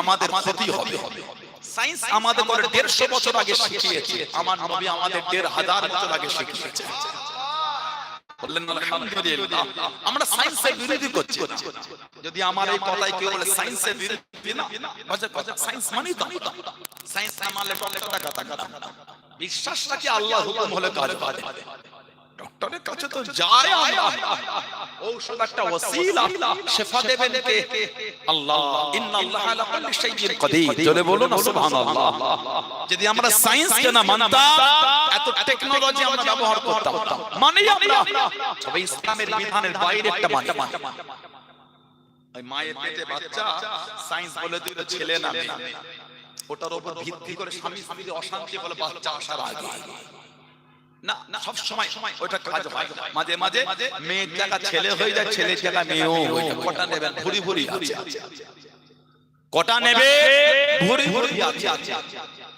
আমাদের ক্ষতি হবে। সায়েন্স আমাদের করে দেড়শো বছর আগে শিখিয়েছে। আমার নবী আমাদের দেড় হাজার বছর আগে শিখিয়েছে। বললেন আলহামদুলিল্লাহ। আমরা সায়েন্সের বিরোধী করছি। যদি আমার এই কথাই কেউ বলে সায়েন্সের বিরোধী না। সায়েন্স মানেই তো সায়েন্স না মানলে কথা। কথা। কথা বিশ্বাস রাখি আল্লাহ হুকুম হলে কাজ হবে ডক্টরের কাছে তো যায় ঔষধ একটা শেফা দেবেন কে আল্লাহ ইন্নাল্লাহ আলা কুল্লি শাইইন কাদির। জোরে বলুন সুবহানাল্লাহ। যদি আমরা সায়েন্স কে না মানতাম এত টেকনোলজি আমরা ব্যবহার করতাম। মানে আমরা। ইসলামের বিধানের বাইরে একটা মানে। ওই মায়ের পেটে বাচ্চা সায়েন্স বলে দিল ছেলে না মেয়ে। ওটার উপর ভিত্তি করে স্বামী স্ত্রীর অশান্তি বলে বাচ্চা আসার আগে। না না সব সময় ওটা কাজ হয়। মাঝে মাঝে মেয়ের জায়গা ছেলে হয়ে যায় ছেলের জায়গা মেয়েও। কটা নেবেন? ভুরি ভুরি আছে কটা নেবে? ভুরি ভুরি আছে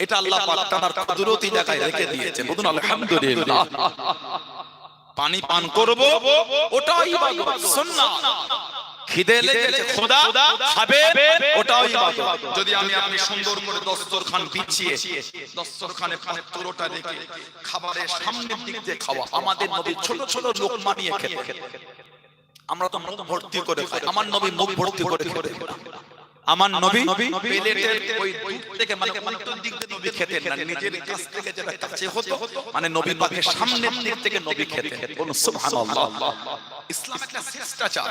এটা আল্লাহ পাক তার কুদরতি জায়গায় রেখে দিয়েছে বলুন আলহামদুলিল্লাহ। পানি পান করব ওটাই সুন্নাহ খিদে লেগেছে। খোদা খাবে ওটাও ইবাদত। যদি আমি আপনি সুন্দর করে দস্তরখান বিছিয়ে দস্তরখানে পাত্রটা রেখে খাবারের সামনের দিক দিয়ে খাওয়া। আমাদের নবী ছোট ছোট লোক মানিয়ে খেতে। আমরা তো মুখ ভর্তি করে খাই। আমার নবী মুখ ভর্তি করে খেতে। আমার নবী প্লেটের ওই থেকে মানে উল্টো দিক দিয়ে নবী খেতেন না। নিজের কাছ থেকে যেটা কাছে হতো মানে নবী পাকের সামনের দিক থেকে নবী খেতেন। বলুন সুবহানাল্লাহ। ইসলাম একটা শিষ্টাচার।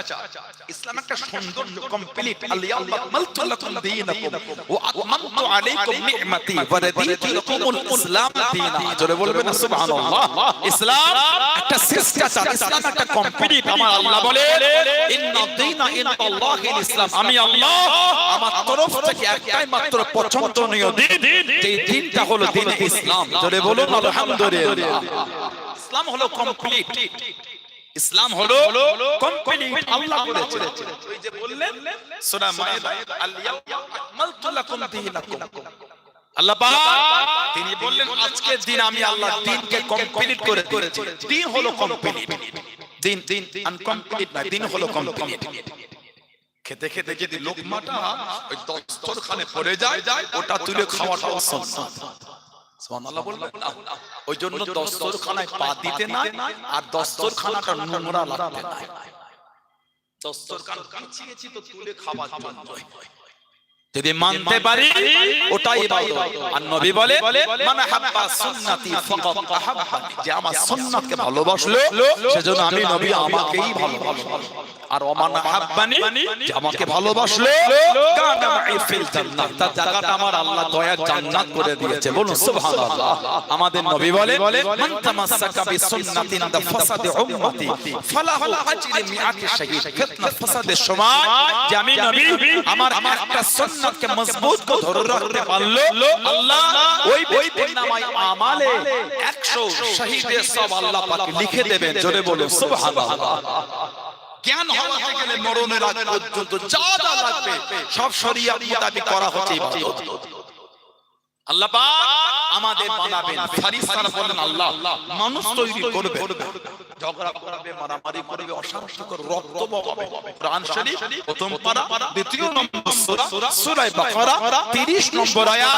ইসলাম একটা সৌন্দর্য কমপ্লিট আল-ইয়াউমা আকমালতু লাকুম দীনাকুম। ওয়া আতমামতু আলাইকুম নি'মাতি। ওয়া রাদিতু লাকুমুল ইসলাম। দীনা জোরে বলবেন না সুবহানাল্লাহ। ইসলাম একটা শিষ্টাচার। ইসলাম একটা কমপ্লিট আমার আল্লাহ বলে ইন্না দীনা ইনদাল্লাহিল ইসলাম আমি আল্লাহ আমার তরফ থেকে একটাই মাত্র পছন্দনীয় দিন। দিনটা হলো দিন ইসলাম। জোরে বলুন আলহামদুলিল্লাহ। ইসলাম হলো কমপ্লিট ইসলাম হলো কমপ্লিট আল্লাহ ওই যে বললেন সূরা মায়েদা আল ইয়াউমা আকমালতু লাকুম দীনাকুম। আল্লাহ পাক তিনি বললেন আজকে দিন আমি আল্লাহ দিনকে কমপ্লিট করে দিন হলো কমপ্লিট দিন দিন আনকমপ্লিট না দিন হলো কমপ্লিট খেতে খেতে যদি লোকমাটা ওই দস্তরখানে পড়ে যায় ওটা তুলে বলবেন না? ওই জন্য দস্তরখানায় পা দিতে নাই আর দস্তরখানাটা নোংরা লাগতে নাই। দস্তরখান কাঁচিয়েছি তো তুলে খাবার জন্য। যদি মানতে পারি ওটাই আর নবী বলে মানে হাব্বা সুন্নতি ফাকাত আহাব্বানি যে আমার সুন্নাতকে ভালোবাসলো সেজন্য আমি নবী আমাকেই ভালোবাসবো আর ওমান হাব্বানি যে আমাকে ভালোবাসলো কানা মাই ফিল জান্নাত। তার জায়গাটা আমার আল্লাহ দয়ার জান্নাত করে দিয়েছে। বলুন সুবহানাল্লাহ। আমাদের নবী বলে মান তামাসসাকা বিসুন্নাতিন দা ফাসাদে উম্মতি। ফালাহু আজরি মিআতি শাহীদ। ফিতনা ফাসাদের সময় যে আমি নবী আমার একটা সুন্নাতকে মজবুত করে ধরে রাখতে পারল আল্লাহ ওই ব্যক্তির নামায় আমালে। 100 শহীদের সব আল্লাহ পাক লিখে দেবেন, জোরে বলুন সুবহানাল্লাহ। জ্ঞান হওয়াতে গেলে মরণের আগ পর্যন্ত যা যা লাগবে, সব শরিয়া মোতাবেক করা হচ্ছে ইবাদত আল্লাহ পাক আমাদের বানাবেন, ফারিস্তারা বলেন, আল্লাহ, মানুষ তৈরি করবে। ঝগড়া করবে, মারামারি করবে অশান্তি করবে রক্ত বগাবে কোরআন শরীফ প্রথম পারা, দ্বিতীয় নম্বর সূরা সূরা বাকারা 30 নম্বর আয়াত।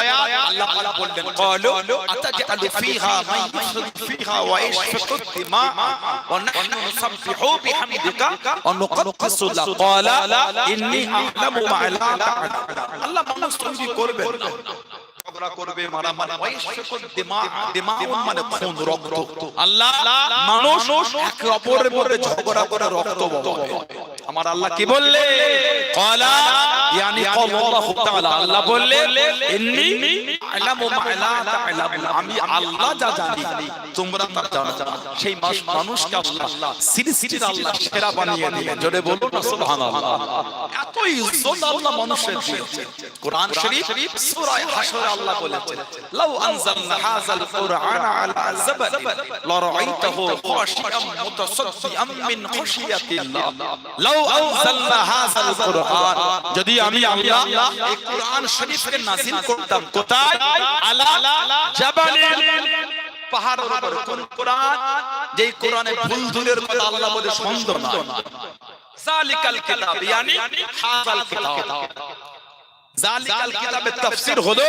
আল্লাহ পাক বললেন ক্বালু আতাজআলু ফিহা মান ইফসিদু ফিহা ওয়া ইয়াসফিকু দিমা। ওয়া নাহনু নুসাব্বিহু বিহামদিকা। ওয়া নুকদ্দিসু লাক ক্বালা, ইন্নী আ'লামু মা লা তা'লামুন আল্লাহ মানুষ তৈরি করবে ঝগড়া করবে মারামারি। ওয়াইশকুদ দিমা দিমাউন মানে খুন রক্ত? আল্লাহ মানুষ একে অপরের মধ্যে ঝগড়া করে রক্ত বগাবে আমার আল্লাহ কি বললে কলা ইয়ানি আল্লাহু তাআলা। আল্লাহ বললে ইন্নী আ'লামু মা লা তা'লামুন আমি আল্লাহ যা জানি। তোমরা তা জানো। সেই মানুষকে আল্লাহ সিলসিলার আল্লাহ সেরা বানিয়ে দিলেন। জোরে বলুন না সুবহানাল্লাহ। এত ইজ্জত আল্লাহ মানুষের দিয়েছে কোরআন শরীফ সূরা হাশরে আল্লাহ বলেছেন। লাউ আনজালনা হাযাল কুরআন আলা জাবাল লারাআইতাহু খাশিয়াম মুতাসাদ্দিআম মিন খাশিয়াতিল্লাহ। লাউ আনজালনা হাযাল কুরআন। যদি আমি আল্লাহ এই কোরআন শরীফকে নাযিল করতাম কোথায়? আলা জাবালিন পাহাড়ের উপর কোন কোরআন যেই কোরআনে ভুল ধুলের কথা আল্লাহ বলে সন্দেহ না জালিকাল কিতাব ইয়ানি হাযাল কিতাব। জালিকাল কিতাবের তাফসীর হলো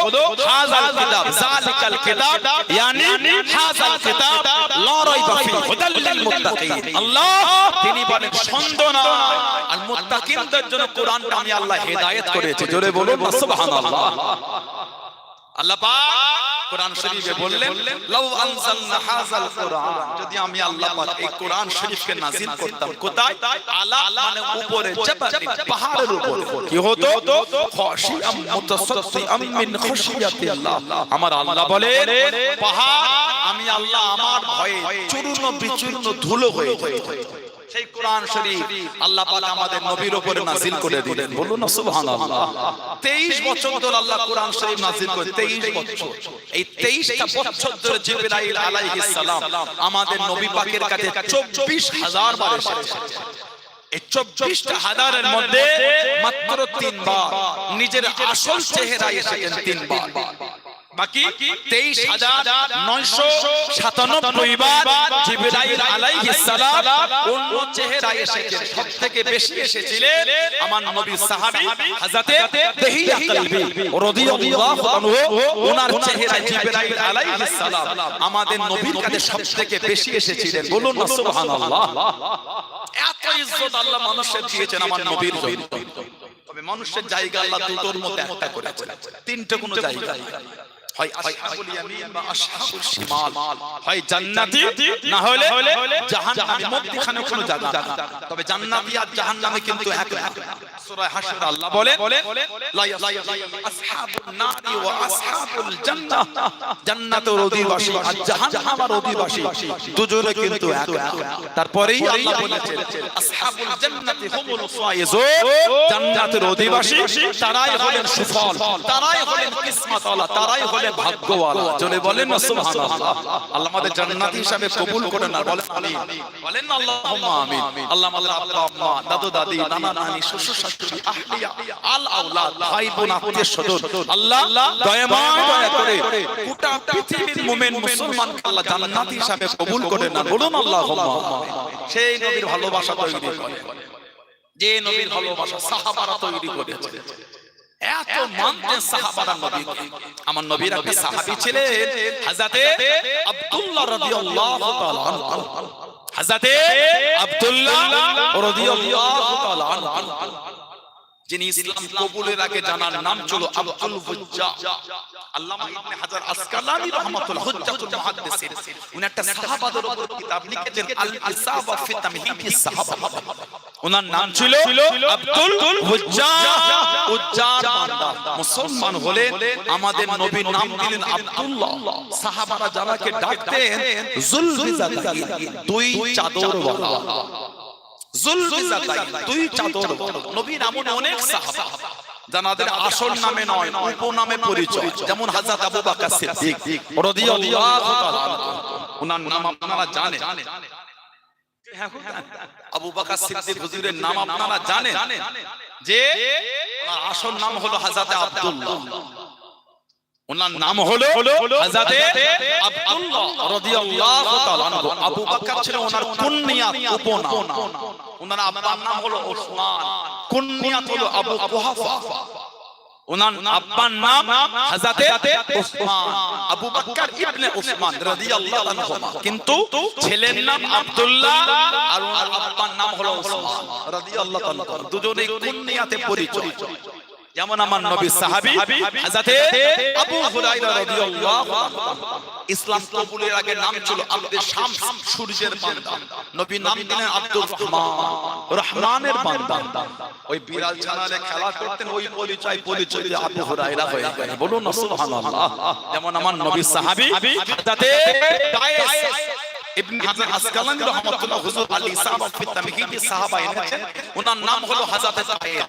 হাযাল কিতাব জালিকাল কিতাব ইয়ানি হাযাল কিতাব লা রাইবা ফি হুদাল লিল মুত্তাকিন। আল্লাহ তিনি বলেন সন্দেহ না আর মুত্তাকিনদের জন্য কোরআনটা আমি আল্লাহ হেদায়েত করেছি। জোরে বলুন সুবহানাল্লাহ। আল্লাহ পাক কোরআন শরীফে বললেন লাউ আনজালনা হাযাল কোরআন। যদি আমি আল্লাহ পাক এই কোরআন শরীফকে নাযিল করতাম কোথায়? আলা মানে উপরে জাবালিন পাহাড়ের উপর। কি হতো? খাশিয়াম মুতাসাদ্দিআম মিন খাশিয়াতিল্লাহ। আমার আল্লাহ বলেন পাহাড় আমি আল্লাহ আমার ভয়ে চূর্ণ বিচূর্ণ ধুলো হয়ে যেত। সেই কোরআন শরীফ আল্লাহ পাক আমাদের নবীর উপরে নাযিল করে দিলেন। বলুন না, সুবহানাল্লাহ। 23 বছর ধরে আল্লাহ কোরআন শরীফ নাযিল করে 23 বছর। এই 23টা বছর ধরে জিবরাইল আলাইহিস সালাম আমাদের নবী পাকের কাছে 24000 বার এসেছে। এই চব্বিশটা হাজারের মধ্যে মাত্র তিনবার নিজের আসল চেহারায় এসেছেন তিনবার। বাকি তেইশ হাজার নয়শো সাতানব্বই বার জিবরাইল আলাইহিস সালাম অন্য চেহারায় এসেছেন। সব বেশি এসেছিলেন আমার নবী সাহাবী হযরতে দেহিয়া কলবি রাদিয়াল্লাহু আনহু, ওনার চেহারায় জিবরাইল আলাইহিস সালাম। আমাদের নবীর কাছে সব থেকে বেশি এসেছিলেন। বলুন না, সুবহানাল্লাহ। এত ইজ্জত আল্লাহ মানুষের দিয়েছেন আমার নবীর জন্য। তবে মানুষের জায়গা আল্লাহ দুটোর মধ্যে একটা করেছেন। তিনটে কোনো জায়গা হয় আসহাবুল ইয়ামিন বা আসহাবুল শিমাল। হয় জান্নাতি না হলে জাহান্নামী মধ্যখানে কোনো জায়গা তবে জান্নাতি আর জাহান্নামে কিন্তু এক না। সূরা হাশর আল্লাহ বলেন লা আসহাবুন নারি ওয়া আসহাবুল জান্নাহ। জান্নাতের অধিবাসী আর জাহান্নামের অধিবাসী। দুজনে কিন্তু এক না। তারপরেই আল্লাহ বলেছেন আসহাবুল জান্নাতি হুমুল ফায়েজুন জান্নাতের অধিবাসী তারাই হলেন সুফল। তারাই হলেন কিসমতওয়ালা তারাই হলেন ভাগ্যওয়ালা চলে বলেন না সুবহানাল্লাহ আল্লাহ আমাদের জান্নাতি হিসাবে কবুল করে না বলেন আমিন বলেন না আল্লাহুম্মা আমিন আল্লাহ আমাদের আব্বা আম্মা দাদু দাদি নানা নানি শ্বশুর শাশুড়ি আহলিয়া আল আওলাদ ভাই বোন আত্মীয় স্বজন আল্লাহ দয়াময় দয়া করে গোটা পৃথিবীর মুমিন মুসলমান আল্লাহ জান্নাতি হিসাবে কবুল করে না বলুন আল্লাহুম্মা সেই নবীর ভালোবাসা তৈরি করে যে নবীর ভালোবাসা সাহাবারা তৈরি করেছে এত মানতেন সাহাবারা নবীকে আমার নবীর একটা সাহাবী ছিলেন হযরতে আব্দুল্লাহ রাদিয়াল্লাহু তাআলা হযরতে আব্দুল্লাহ রাদিয়াল্লাহু তাআলা যিনি ইসলাম কবুলের আগে জানার নাম ছিল আব্দুল হুজ্জা। আল্লামা ইবনে হাজার আসকালানি রাহমাতুল্লাহ হুজ্জাতুল মুহাদ্দিসিন উনি একটা সাহাবাদের উপর কিতাব লিখেছেন আল ইসাবা ফি তামহিদিস সাহাবা। ওনার নাম ছিল আব্দুল হুজ্জা। মুসলমান হলে আমাদের নবীর নাম দিলেন আব্দুল্লাহ। সাহাবারা যারাকে ডাকতেন দুই চাদর ওয়ালা দুই চাদর নবীর এমন অনেক সাহাবা। জানাদের আসল নামে নয় উপনামে পরিচয়। যেমন হযরত আবু বকর সিদ্দিক রাদিয়াল্লাহু তাআলা ওনার নাম আপনারা জানেন। আবু বকর সিদ্দিক হুজুরের নাম আপনারা জানেন। যে আসল নাম হলো হাজাতে আব্দুল্লাহ। ওনার নাম হলো হাজাতে আব্দুল্লাহ। রাদিয়াল্লাহু তাআলা আনহু। আবু বকর ছিল ওনার কুনিয়াত উপনাম। ওনার আব্বার নাম হলো ওসমান। কুনিয়াত হলো আবু কুহাফা। ওনার আব্বার নাম হযরতে ওসমান আবু বকর ইবনে ওসমান রাদিয়াল্লাহু আনহু কিন্তু ছেলের নাম আব্দুল্লাহ আর ওনার আব্বার নাম হলো ওসমান রাদিয়াল্লাহু আনহু। দুজনেই কুনিয়াতে পরিচয়। যেমন আমার নবী সাহাবী হযরতে আবু হুরায়রা রাদিয়াল্লাহু ইসলাম কবুলের আগে নাম ছিল আব্দুল শামস সূর্যের বান্দা। নবী নাম দিলেন আব্দুল রহমান রহমানের বান্দা। ওই বিড়াল ছানারে খেলা করতেন ওই পরিচয় পরিচয় দিয়ে আবু হুরায়রা হয়ে গেল বলুন সুবহানাল্লাহ। যেমন আমার নবী সাহাবী হযরতে কায়েস ইবনে হাজার আসকালানি রাহমাতুল্লাহ হুজুর আলী সাহাবা ফি তামহিদি সাহাবা এনেছেন। ওনার নাম হলো হযরতে কায়েস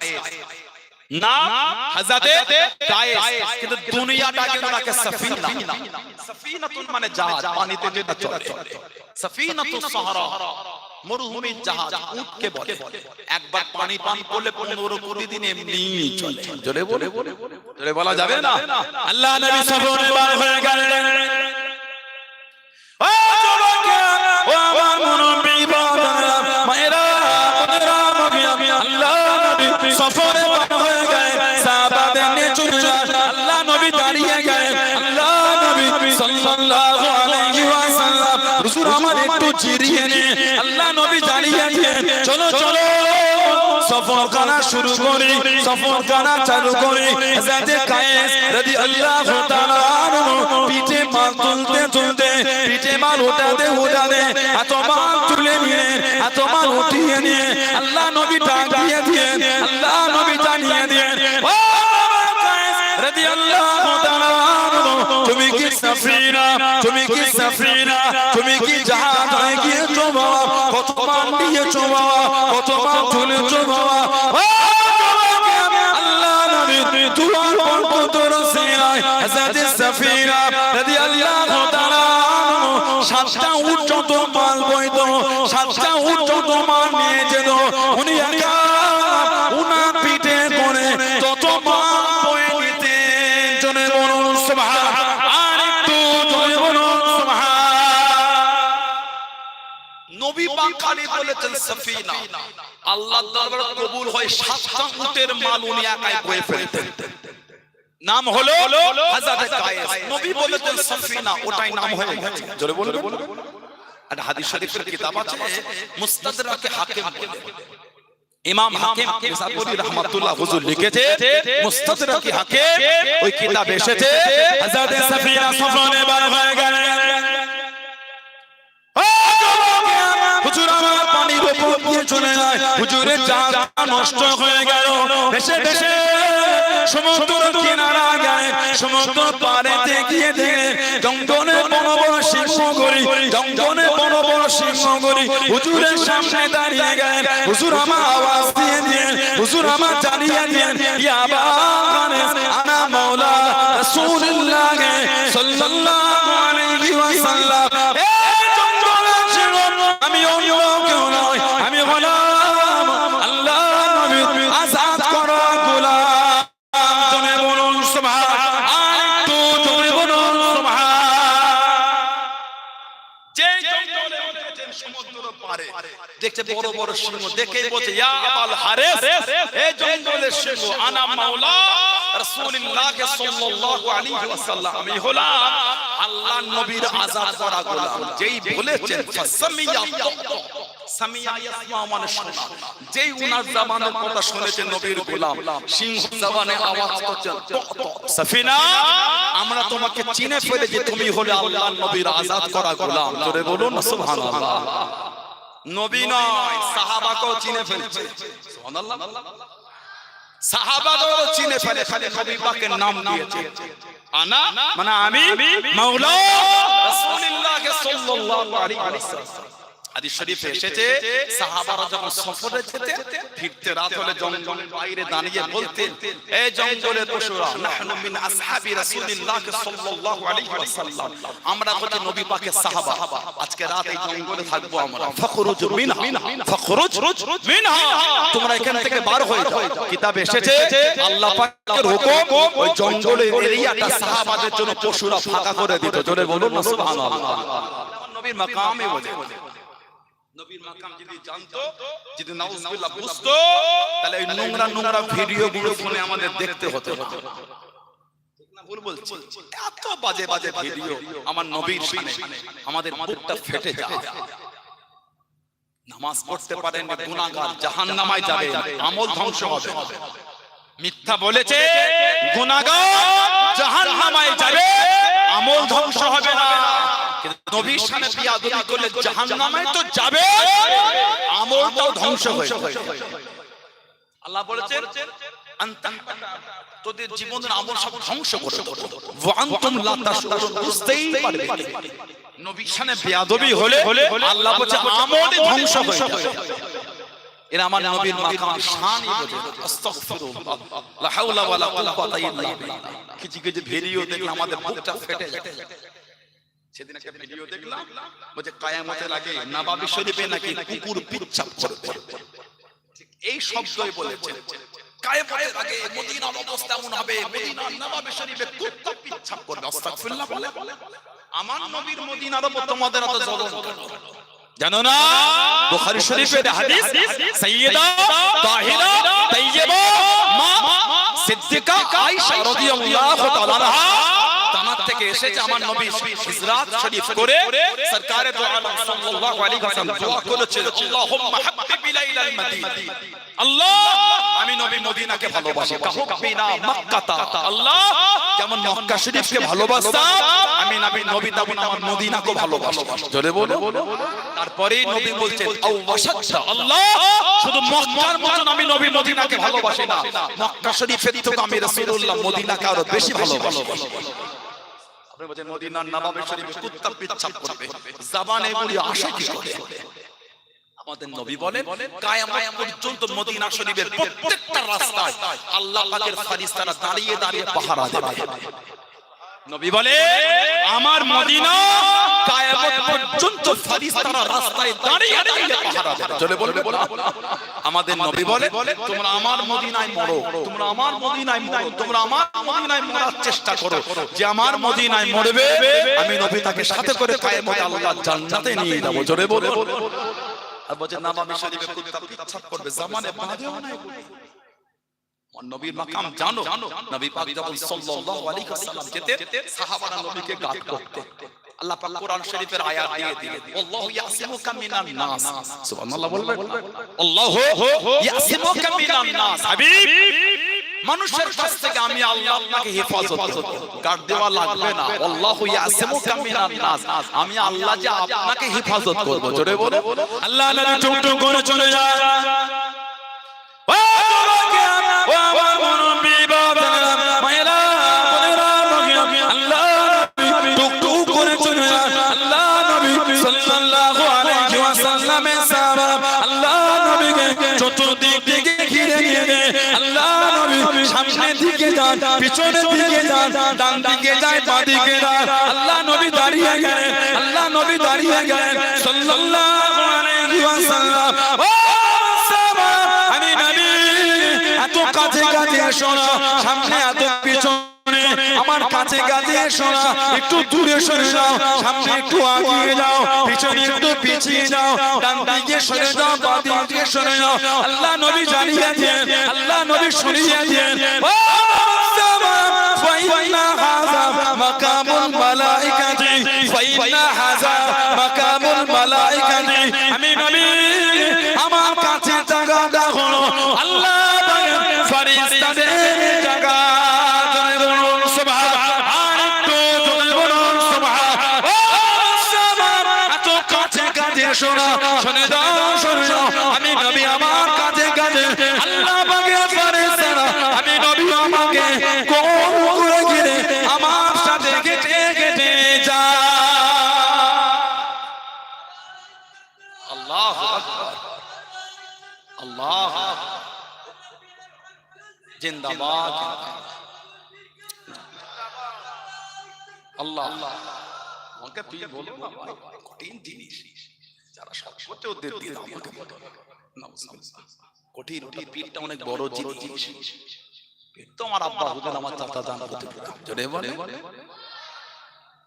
নাম হযরতে কায়েস কিন্তু দুনিয়াটাকে ওনাকে সফিনা। সফিনাতুন মানে জাহাজ পানিতে যেটা চলে। সফিনাতুস সাহারা মরুভূমির জাহাজ উটকে বলে। একবার পানি পান করলে 15 কুড়ি দিন এমনি চলে। জোরে বলে জোরে বলা যাবে না। আল্লাহ নবী সফরে বার হয়ে গেলেন। ও যুবক ও আমার মুনব্বি একটু জিরিয়ে নে। আল্লাহ নবী গেলেন চলো চলো। সফর করা শুরু করি সফর করা চালু করি। হযরতে কায়েস রাদিয়াল্লাহু তাআলা আনহু, পিঠে মাল তুলতে তুলতে, পিঠে মাল উঠাতে উঠাতে এত মাল তুলে নিয়ে এত মাল উঠিয়ে নিয়ে, আল্লাহ নবী ডাক দিয়ে দিয়ে, আল্লাহ নবী জানিয়ে দিয়ে, ও কায়েস রাদিয়াল্লাহু তাআলা তুমি কি সাফিনা তুমি কি তুমি কি জাহাজে গিয়েছো বাবা কত মান দিয়েছ বাবা আল্লাহর দরবারে কবুল হয় সাতটা উটের মাল উনি একাই বয়ে ফেলতেন। নাম হলো হযরত কায়েস। নবী বলেছেন সাফিনা, ওটাই নাম হয়ে গেছে। জোরে বলুন। আর হাদিস শরীফের কিতাব আছে, মুস্তাদরাকে হাকিম বলে। ইমাম হাকিম নিসাবুরি রহমাতুল্লাহ হুজুর লিখেছে, মুস্তাদরাকে হাকিম, ওই কিতাব এসেছে, হযরত সাফিয়া সফরে বার হয়ে হুজুর আমার পানির উপর দিয়ে চলে যায়। হুজুরের জাহাজ নষ্ট হয়ে গেল, ভেসে ভেসে সমুদ্র কিনারা সমুদ্র পারেতে গিয়ে দেখে, জঙ্গলে গরি হুজুরের সামনে দাঁড়িয়ে গেলেন। হুজুর আমার আওয়াজ দিয়ে দিয়ে, হুজুর আমার জানিয়ে দিয়ে বড় বড় সিংহ দেখেই বলছে ইয়া আবাল হারেস এই জঙ্গলের সিংহ আনা মাওলা সাল্লাল্লাহু আলাইহি ওয়াসাল্লাম আমি হলাম আল্লাহর নবীর আযাদ করা গোলাম যেই বলেছেন ফাসামিয়া সামিয়া ইয়াসমা মানে শোনা যেই উনার জামানের কথা শুনেছেন নবীর গোলাম সিংহ জামানে আওয়াজ করছেন। সাফিনা আমরা তোমাকে চিনে ফেলেছি তুমি হলে আল্লাহর নবীর আযাদ করা গোলাম জোরে বলুন সুবহানাল্লাহ নবী নয় সাহাবাকেও চিনে ফেলেছে। সাহাবাদেরও চিনে ফেলে খালি নবী পাকের নাম দিয়েছে। আনা মানে আমি মাওলা রাসূলুল্লাহ সাল্লাল্লাহু আলাইহি ওয়াসাল্লাম। হাদিস শরীফে এসেছে সাহাবারা যখন সফরে যেতেন ফিরতে রাত হলে জঙ্গলের বাইরে দাঁড়িয়ে বলতেন এই জঙ্গলের পশুরা নাহনু মিন আসহাবি রাসূলিল্লাহ সাল্লাল্লাহু আলাইহি ওয়াসাল্লাম। আমরা হচ্ছে নবী পাকের সাহাবা? আজকে রাত এই জঙ্গলে থাকব আমরা। ফখরুজ মিনহা। ফখরুজ মিনহা। তোমরা এখান থেকে বার হয়ে যাও। কিতাবে এসেছে আল্লাহ পাকের হুকুম ওই জঙ্গলের এরিয়াটা সাহাবাদের জন্য পশুরা ফাঁকা করে দিত। জোরে বলুন না সুবহানাল্লাহ। নবীর মাকামে বলে। নবীর মাকাম যদি জানতো যদি নাউজুবিল্লাহ বুঝতো তাহলে ওই নোংরা নোংরা ভিডিও গুলো ফোনে আমাদের দেখতে হতো। না। ভুল বলছি। এত বাজে বাজে ভিডিও আমার নবীর সামনে। আমাদের বুকটা ফেটে যায়। নামাজ পড়তে পারেন গুনাহগার জাহান্নামায় যাবে। আমল ধ্বংস হবে। মিথ্যা বলেছে গুনাহগার জাহান্নামায় যাবে। আমল ধ্বংস হবে না। নবীর সামনে বিয়াদবি করলে জাহান্নামায় তো যাবে। আমলটাও ধ্বংস হয়ে আল্লাহ বলেছেন তোদের জীবনের আমল সব ধ্বংস করে দেবো। ওয়া লা বুঝতেই পারবে। নবীর সামনে হলে আল্লাহ ধ্বংস হয়ে যাবে। এরা আমার নবীর মাকাম আস্তাগফিরুল্লাহ, লা হাওলা ওয়ালা কুওয়াতা ইল্লা বিল্লাহ। কিছু কিছু ভিডিও দেখলে আমাদের ফেটে যায়। সেদিন একটা ভিডিও দেখলাম বলছে কায়ামতের আগে নবাবী শরীফে নাকি কুকুর পিচ্ছাপ করবে ঠিক এই শব্দই বলেছেন কায়ামতের আগে মদিনার অবস্থা এমন হবে মদিনার নবাবী শরীফে কুত্তা পিচ্ছাপ করবে আস্তাগফিরুল্লাহ বলে। আমার নবীর মদিনার উপর তোমাদের এত জলন জানো না? বুখারী শরীফের হাদিস। সাইয়্যিদা তাহিরা তাইয়্যিবা মা সিদ্দিকা আয়েশা রাদিয়াল্লাহু তাআলা থেকে এসেছে আমার নবী। হিজরাত শরীফ করে সরকারে দু আলম সাল্লাল্লাহু আলাইহি ওয়াসাল্লাম দোয়া করেছেন। আল্লাহুম্মা হাব্বিব ইলাইনাল মাদিনা। আল্লাহ! আমি নবী মদিনাকে ভালোবাসি। কাহুবিনা মক্কাতা। আল্লাহ! যেমন মক্কা শরীফকে ভালোবাসতাম আমি নবী নবী তেমন আমার মদিনাকে ভালোবাসি। জোরে বলো। তারপরে নবী বলছেন আও ওয়াসাচ্ছা আল্লাহ! শুধু মক্কার মতন আমি নবী মদিনাকে ভালোবাসি না। মক্কা শরীফের থেকে আমি রাসূলুল্লাহ মদিনাকে আরও বেশি ভালোবাসি। আপনি বলছেন মদিনার নবাবে শরীফে কুত্তা পিচ্ছাপ করবে। জাবানে আসে কি করে আমাদের নবী বলেন কায়ামত পর্যন্ত মদিনা শরীফের প্রত্যেকটা রাস্তায় আল্লাহ পাকের ফেরেশতারা দাঁড়িয়ে দাঁড়িয়ে পাহারা দেবে। নবী বলে, আমার মদিনা কায়ামত পর্যন্ত ফেরেশতারা রাস্তায় দাঁড়িয়ে দাঁড়িয়ে পাহারা দেবে। চলে বলবে বলো আমাদের নবী বলে, তোমরা আমার মদিনায় মরো, তোমরা আমার মদিনায় মরো, তোমরা আমার মদিনায় মরার চেষ্টা করো। যে আমার মদিনায় মরবে, আমি নবী তাকে সাথে করে কায়ামত আল্লাহ জান্নাতে নিয়ে যাব। জোরে বলে আর বলছে নামামি শরীফে কুত্তা পিচ্ছাপ করবে, জামানে বাঁধেও না। আমার নবীর মাকাম জানো? নবী পাক যখন সাল্লাল্লাহু আলাইহি ওয়াসাল্লাম যেতেন সাহাবারা নবীকে গাত করতে আল্লাহ পাক কোরআন শরীফের আয়াত দিয়ে দিয়ে আল্লাহু ইয়াসিমুকা মিনান নাস। সুবহানাল্লাহ বলবেন? আল্লাহু ইয়াসিমুকা মিনান নাস। হাবিব মানুষের কাছ থেকে আমি আল্লাহ আপনাকে হেফাজত করব। গার্ড দেওয়া লাগবে না। আল্লাহু ইয়াসিমুকা মিনান নাস। আমি আল্লাহ যে আপনাকে হেফাজত করব। জোরে বলো আল্লাহ নবী টুক টুক করে চলে যায় যান পিছনের দিকে যান ডান দিকে যায় বাঁ দিকে যান। আল্লাহ নবী দাঁড়িয়ে গেলেন আল্লাহ নবী দাঁড়িয়ে গেলেন সাল্লাল্লাহু আলাইহি ওয়াসাল্লাম। আমি নবী এত কাছে কাছে শোনা সামনে এত পিছনে আমার কাছে কাছে শোনা একটু দূরে সরে যাও সামনে একটু আগিয়ে যাও পিছনে একটু পিছিয়ে যাও ডান দিকে সরে যাও বাঁ দিকে সরে যাও। আল্লাহ নবী জানিয়েছেন আল্লাহ নবী ও সাহাবা, فإن هذا مقام الملائكة فإن هذا مقام الملائكة আমি নবী আমার কাছে জায়গাটা হলো আল্লাহ পাকের ফেরেশতাদের জায়গা জোরে বলুন সুবহান আর একটু জোরে বলুন সুবহান ও সাহাবা, এত কাছে কাছে শোনো শুনে দাও শুনে দাও আমি নবী আমার কাছে কাছে আল্লাহ পাকের ফেরেশতারা আমি নবী আমাকে জিন্দাবাদ। আল্লাহ। আল্লাহ আমাকে তুই বলো না ভাই, কঠিন জিনিস। যারা সব করতে ওদের দিয়ে আমাকে বলো। কঠিন কঠিন পীরটা অনেক বড় জিনিস। পীর তো আমার আব্বা হুজুর আমার চাচা জান। করতে জোরে বলে।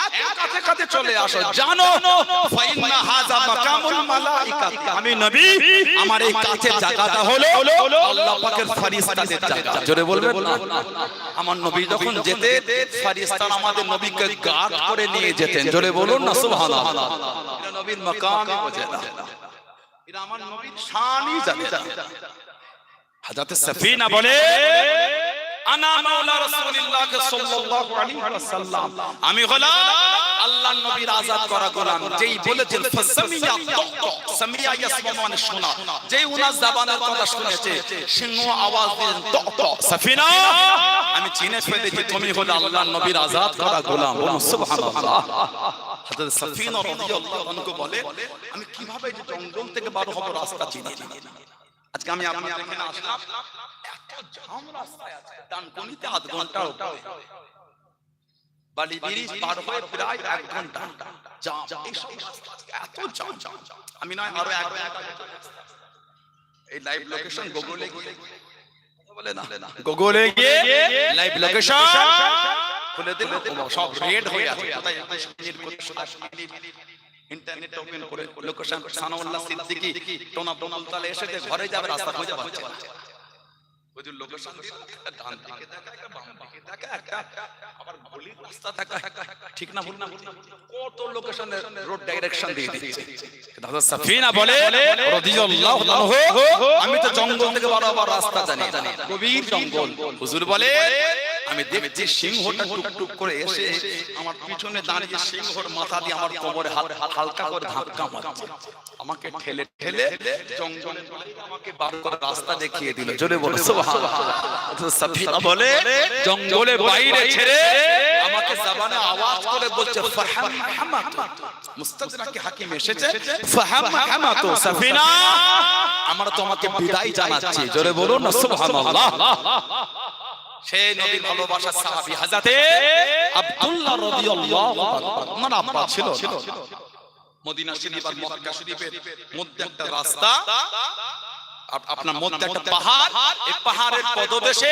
এত কাছে কাছে চলে আসো জানো ফাইন্না হাযা মাকামুল মালাইকা আমি নবী আমার এই কাছে জায়গাটা হলো আল্লাহ পাকের ফেরেশতাদের জায়গা। জোরে বলবেন? না আমার নবী যখন যেতে ফেরেশতারা আমাদের নবীকে গার্ড করে নিয়ে যেতেন। জোরে বলুন না সুবহানাল্লাহ। এটা নবীর মাকামই বোঝে না। এটা আমার নবীর শানই জানে। না হযরত সাফিনা বলে আমি হলাম নবীর আযাদ করা গোলাম। যেই বলেছেন মানে শোনা। যেই উনার জবানের কথা শুনেছে, সিংহ আওয়াজ দিলেন সাফিনা। আমি চিনে ফেলেছি তুমি হলো আল্লাহর নবীর আজাদ করা গোলাম। সুবহানাল্লাহ। সাফিনা রাদিয়াল্লাহু আনহু বলে, আমি কীভাবে জঙ্গল থেকে বার হব রাস্তা চিনি আজকে আমি আপনাদের এখানে আসলাম। এত জাম রাস্তায় আছে ডানকুনিতে আধ ঘণ্টার উপরে বালি ব্রিজ পার হয়ে প্রায় এক ঘণ্টা জাম এইসব রাস্তা এত জাম আমি নয় আরও এক এই লাইভ লোকেশন গুগলে গিয়ে বলে না গুগলে গিয়ে লাইভ লোকেশন খুলে দিল সব রেড হয়ে আছে ইন্টারনেট ওপেন করে লোকেশন সানাউল্লাহ সিদ্দিকী টোনা টোনালতালে এসে ঘরে যাবে রাস্তা খুঁজে পাচ্ছে ওই যে লোকেশন দিয়ে ডান দিকে দেখা একটা বাম দিকে দেখা একটা আবার গলির রাস্তা থাকা ঠিক না ভুল না কত লোকেশনের রোড ডাইরেকশন দিয়ে দিচ্ছে দাদা সাফিনা বলে রাদিয়াল্লাহু আনহু আমি তো জঙ্গল থেকে বড় বড় রাস্তা জানি। জানি। গভীর জঙ্গল। হুজুর বলে আমি দেখছি সিংহটা টুকটুক করে এসে আমার পিছনে দাঁড়িয়ে সিংহর মাথা দিয়ে আমার কোমরে হালকা করে ধাক্কা মারছে। আমাকে ঠেলে ঠেলে জঙ্গলে আমাকে বার করে রাস্তা দেখিয়ে দিল। জোরে বলো, সুবহানাল্লাহ। বলে, জঙ্গলে বাইরে ছেড়ে আমাকে জবানে আওয়াজ করে বলছে ফাহাম হামাত। মুস্তাদরাকে হাকিম এসেছে ফাহাম হামাত সাফিনা। আমরা তোমাকে বিদায় জানাচ্ছি। জোরে বলুন সুবহানাল্লাহ। সেই নবীর ভালোবাসা সাহাবী হাজাতে আব্দুল্লাহ রাদিয়াল্লাহু আনহু ওনার আব্বা ছিল। মদিনা শরীফ আর মক্কা শরীফের মধ্যে একটা রাস্তা। আপনার মধ্যে একটা পাহাড়। এই পাহাড়ের পদদেশে